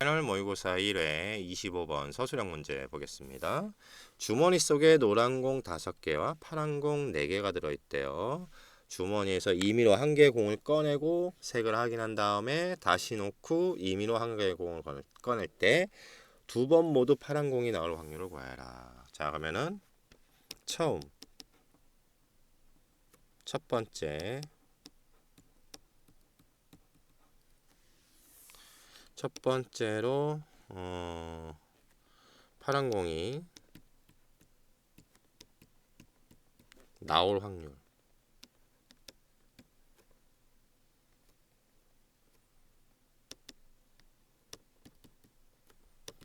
패널 모의고사 1회 25번 서술형 문제 보겠습니다. 주머니 속에 노란 공 5개와 파란 공 4개가 들어있대요. 주머니에서 임의로 한 개의 공을 꺼내고 색을 확인한 다음에 다시 놓고 임의로 한 개의 공을 꺼- 꺼낼 때 두 번 모두 파란 공이 나올 확률을 구해라. 자 그러면은 처음 첫 번째 첫 번째로 어, 파란 공이 나올 확률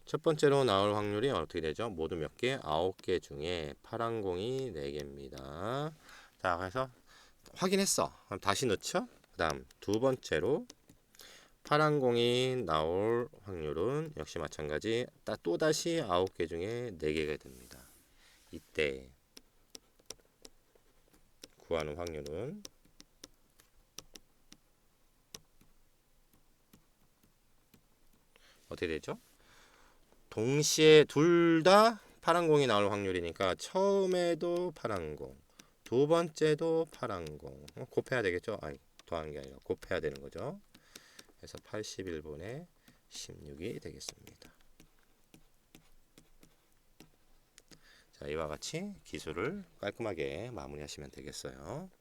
첫 번째로 나올 확률이 어떻게 되죠? 모두 몇 개? 아홉 개 중에 파란 공이 네 개입니다. 자, 그래서 확인했어. 그럼 다시 넣죠? 그 다음 두 번째로 파란 공이 나올 확률은 역시 마찬가지 따- 또다시 아홉 개 중에 네 개가 됩니다. 이때 구하는 확률은 어떻게 되죠? 동시에 둘 다 파란 공이 나올 확률이니까 처음에도 파란 공, 두 번째도 파란 공. 어, 곱해야 되겠죠? 아니, 더하는 게 아니라 곱해야 되는 거죠. 그래서 81분의 16이 되겠습니다. 자, 이와 같이 기술을 깔끔하게 마무리하시면 되겠어요.